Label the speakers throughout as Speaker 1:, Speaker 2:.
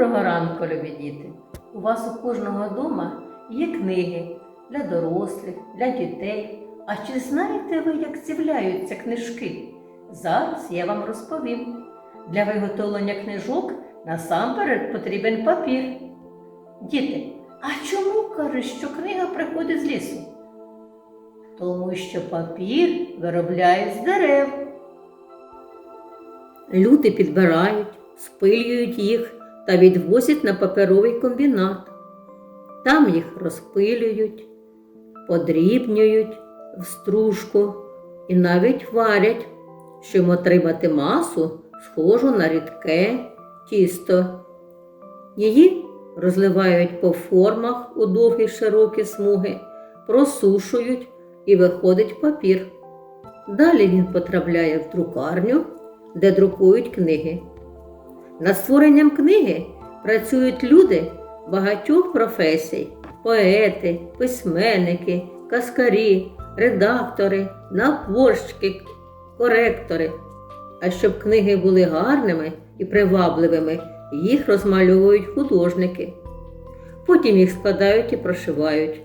Speaker 1: Доброго ранку, любі діти! У вас у кожного дома є книги для дорослих, для дітей. А чи знаєте ви, як з'являються книжки? Зараз я вам розповім. Для виготовлення книжок насамперед потрібен папір. Діти, а чому кажуть, що книга приходить з лісу? Тому що папір виробляють з дерев. Люди підбирають, спилюють їх та відвозять на паперовий комбінат. Там їх розпилюють, подрібнюють в стружку і навіть варять, щоб отримати масу, схожу на рідке тісто. Її розливають по формах у довгі широкі смуги, просушують і виходить папір. Далі він потрапляє в друкарню, де друкують книги. Над створенням книги працюють люди багатьох професій: поети, письменники, каскарі, редактори, наборщики, коректори. А щоб книги були гарними і привабливими, їх розмальовують художники. Потім їх складають і прошивають.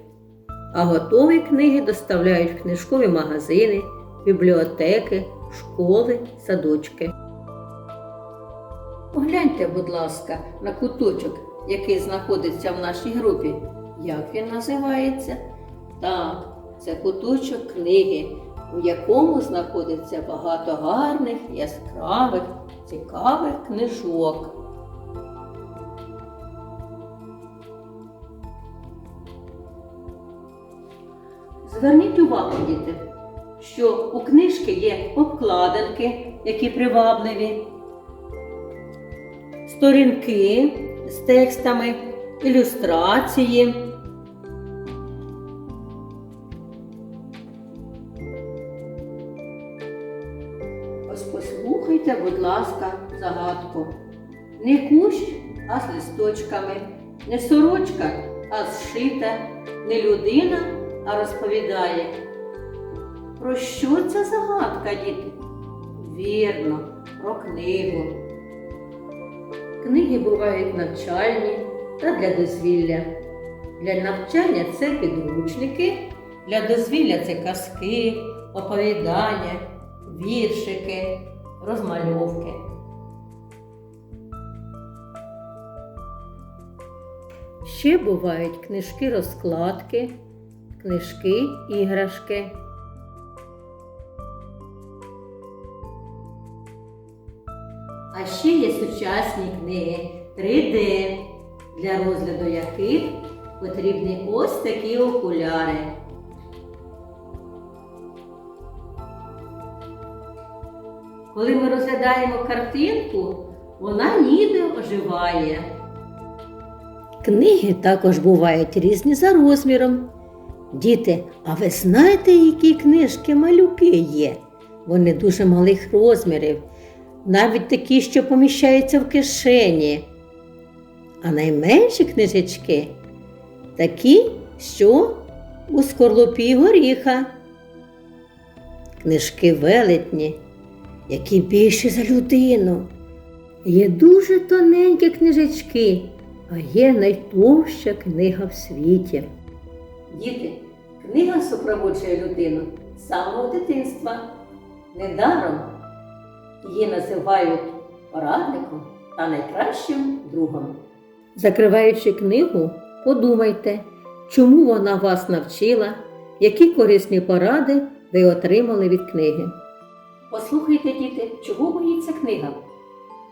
Speaker 1: А готові книги доставляють в книжкові магазини, бібліотеки, школи, садочки. Погляньте, будь ласка, на куточок, який знаходиться в нашій групі. Як він називається? Так, це куточок книги, у якому знаходиться багато гарних, яскравих, цікавих книжок. Зверніть увагу, діти, що у книжки є обкладинки, які привабливі, сторінки з текстами, ілюстрації. Ось послухайте, будь ласка, загадку. Не кущ, а з листочками, не сорочка, а зшита, не людина, а розповідає. Про що ця загадка, діти? Вірно, про книгу. Книги бувають навчальні та для дозвілля. Для навчання це підручники, для дозвілля це казки, оповідання, віршики, розмальовки. Ще бувають книжки розкладки, ще є сучасні книги 3D, для розгляду яких потрібні ось такі окуляри. Коли ми розглядаємо картинку, вона ніби оживає. Книги також бувають різні за розміром. Діти, а ви знаєте, які книжки малюки є? Вони дуже малих розмірів, навіть такі, що поміщаються в кишені. А найменші книжечки такі, що у скорлупі горіха. Книжки велетні, які більші за людину. Є дуже тоненькі книжечки, а є найтовща книга в світі. Діти, книга супроводжує людину з самого дитинства. Недаром її називають порадником та найкращим другом. Закриваючи книгу, подумайте, чому вона вас навчила, які корисні поради ви отримали від книги. Послухайте, діти, чого боїться книга?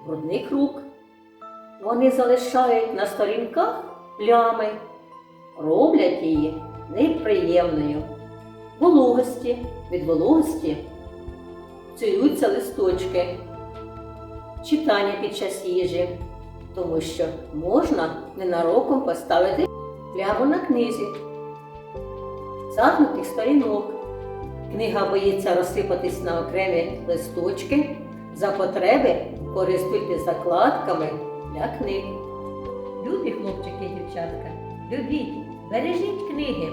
Speaker 1: Брудних рук. Вони залишають на сторінках плями, роблять її неприємною. Вологості від вологості цюються листочки, читання під час їжі, тому що можна ненароком поставити пляму на книзі, загнутих сторінок. Книга боїться розсипатись на окремі листочки. За потреби користуйтесь закладками для книг. Любі хлопчики і дівчатка, любіть, бережіть книги,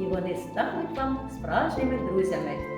Speaker 1: і вони стануть вам справжніми друзями.